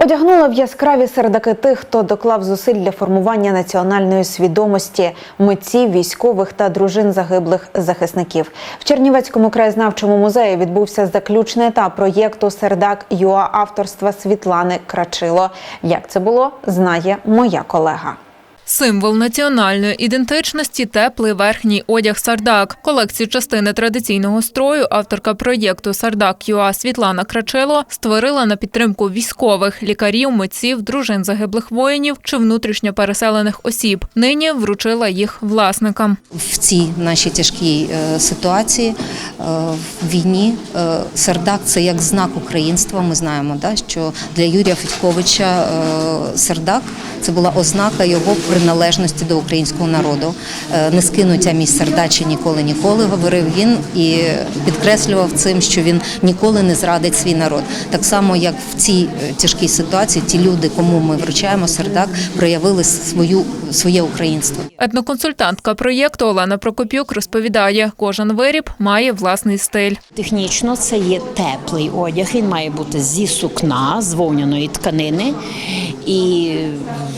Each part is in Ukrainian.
Одягнула в яскраві сердаки тих, хто доклав зусиль для формування національної свідомості митців, військових та дружин загиблих захисників. В Чернівецькому краєзнавчому музеї відбувся заключний етап проєкту Сердак ЮА авторства Світлани Крачило. Як це було, знає моя колега. Символ національної ідентичності теплий верхній одяг Сардак. Колекцію частини традиційного строю авторка проєкту Сардак ЮА Світлана Крачело створила на підтримку військових, лікарів, митців, дружин загиблих воїнів чи внутрішньо переселених осіб. Нині вручила їх власникам. в цій нашій тяжкій е, ситуації е, в війні е, Сардак це як знак українства. Ми знаємо, що для Юрія Федьковича Сардак це була ознака його приналежності до українського народу. Е, Не скинуття мій сердачі ніколи ніколи, говорив він і підкреслював цим, що він ніколи не зрадить свій народ. Так само, як в цій е, тяжкій ситуації, ті люди, кому ми вручаємо Сардак, проявили свою своє українство. Етноконсультантка проєкту Олена Прокопюк розповідає, кожен виріб має власний стиль. Технічно це є теплий одяг. Він має бути зі сукна, з вовняної тканини. І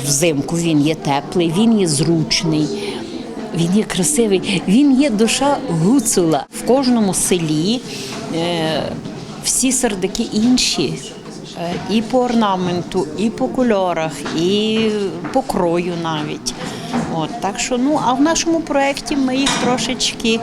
взимку він є теплий, він є зручний, він є красивий, він є душа гуцула. В кожному селі е, всі сердаки інші. Е, І по орнаменту, і по кольорах, і по крою навіть. От, так що, ну, а в нашому проєкті ми їх трошечки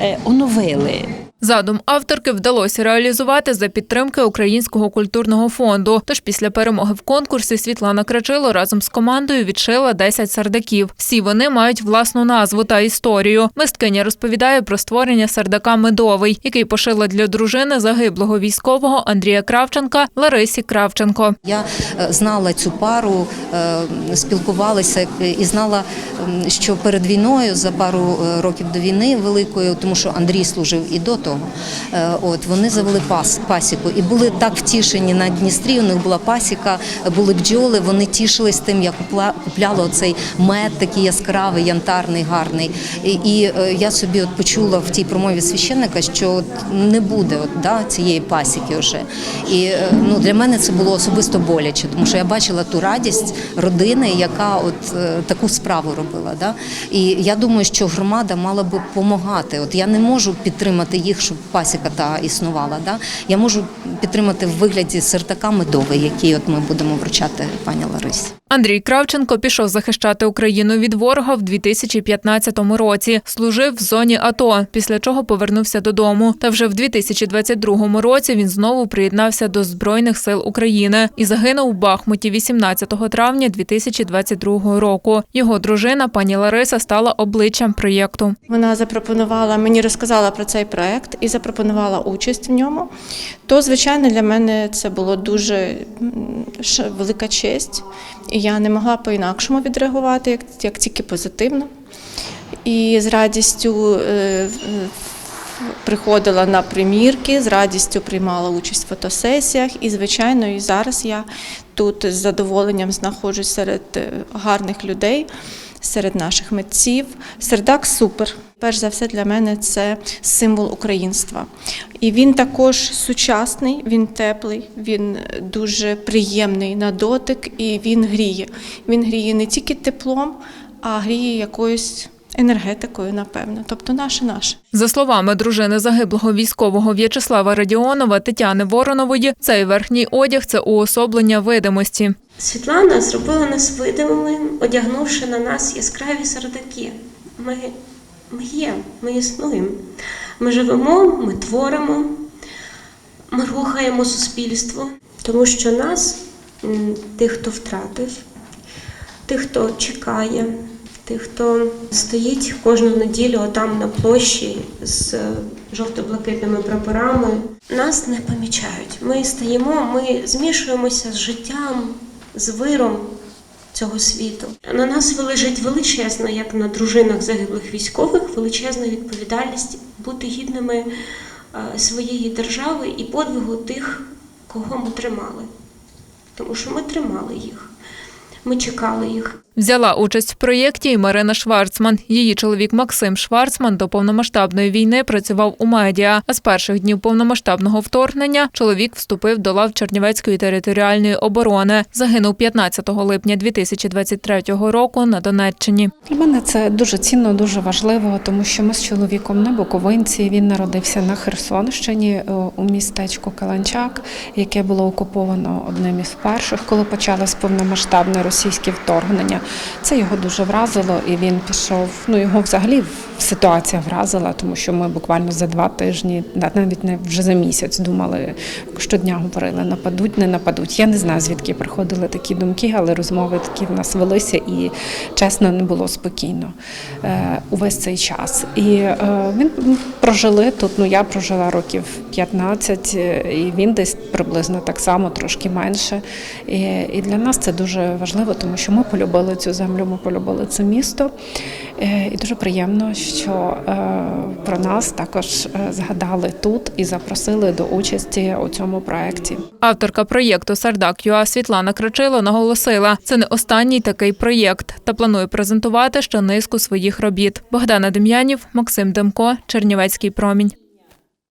е, оновили. Задум авторки вдалося реалізувати за підтримки Українського культурного фонду. Тож після перемоги в конкурсі Світлана Крачило разом з командою відшила 10 сардаків. Всі вони мають власну назву та історію. Мисткиня розповідає про створення сардака медовий, який пошила для дружини загиблого військового Андрія Кравченка Ларисі Кравченко. Я е, знала цю пару, е, спілкувалася і знала, що перед війною, за пару е, років до війни великою, тому що Андрій служив і до того, е, от вони завели пас, пасіку і були так втішені на Дністрі. У них була пасіка, були бджоли. Вони тішились тим, як купляли оцей мед, такий яскравий, янтарний, гарний. І, і е, я собі от почула в тій промові священника, що от не буде от, да, цієї пасіки вже. І е, ну, для мене це було особисто боляче, тому що я бачила ту радість родини, яка от таку справу робила. Да? І я думаю, що громада мала би допомагати. От я не можу підтримати їх, щоб пасіка та існувала. Да? Я можу підтримати в вигляді сертака медовий, який от ми будемо вручати пані Ларисі. Андрій Кравченко пішов захищати Україну від ворога в 2015 році. Служив в зоні АТО, після чого повернувся додому. Та вже в 2022 році він знову приєднався до Збройних сил України і загинув у Бахмуті 18 травня 2022 року. Його дружина пані Лариса стала обличчям проєкту. Вона запропонувала мені розказала про цей проект і запропонувала участь в ньому. То, звичайно, для мене це було дуже велика честь, і я не могла по-інакшому відреагувати, як, як тільки позитивно. І з радістю е, приходила на примірки, з радістю приймала участь в фотосесіях. І, звичайно, і зараз я тут з задоволенням знаходжусь серед е, гарних людей, серед наших митців. Сердак супер. Перш за все для мене це символ українства. І він також сучасний, він теплий, він дуже приємний на дотик і він гріє. Він гріє не тільки теплом, а гріє якоюсь енергетикою, напевно. Тобто наше наше. За словами дружини загиблого військового В'ячеслава Радіонова Тетяни Воронової, цей верхній одяг це уособлення видимості. Світлана зробила нас видимими, одягнувши на нас яскраві сердаки. Ми, ми є, ми існуємо. Ми живемо, ми творимо, ми рухаємо суспільство, тому що нас, тих, хто втратив, тих, хто чекає, тих, хто стоїть кожну неділю отам на площі з жовто-блакитними прапорами, нас не помічають. Ми стоїмо, ми змішуємося з життям, з виром цього світу. На нас лежить величезна, як на дружинах загиблих військових, величезна відповідальність бути гідними е, своєї держави і подвигу тих, кого ми тримали. Тому що ми тримали їх, ми чекали їх. Взяла участь в проєкті і Марина Шварцман. Її чоловік Максим Шварцман до повномасштабної війни працював у медіа. А з перших днів повномасштабного вторгнення чоловік вступив до лав Чернівецької територіальної оборони. Загинув 15 липня 2023 року на Донеччині. Для мене це дуже цінно, дуже важливо, тому що ми з чоловіком не буковинці. Він народився на Херсонщині е, у містечку Каланчак, яке було окуповано одним із перших, коли почалось повномасштабне російське вторгнення. Це його дуже вразило, і він пішов. Ну його взагалі ситуація вразила, тому що ми буквально за два тижні, навіть не вже за місяць, думали щодня говорили, нападуть, не нападуть. Я не знаю, звідки приходили такі думки, але розмови такі в нас велися, і чесно, не було спокійно е, увесь цей час. І е, він прожили тут. Ну я прожила років 15, е, і він десь приблизно так само, трошки менше. І, і для нас це дуже важливо, тому що ми полюбили цю землю, ми полюбили це місто. Е, І дуже приємно, що е, про нас також е, згадали тут і запросили до участі у цьому проєкті. Авторка проєкту Сардак ЮА Світлана Крачило наголосила, це не останній такий проєкт та планує презентувати ще низку своїх робіт. Богдана Дем'янів, Максим Демко, Чернівецький промінь.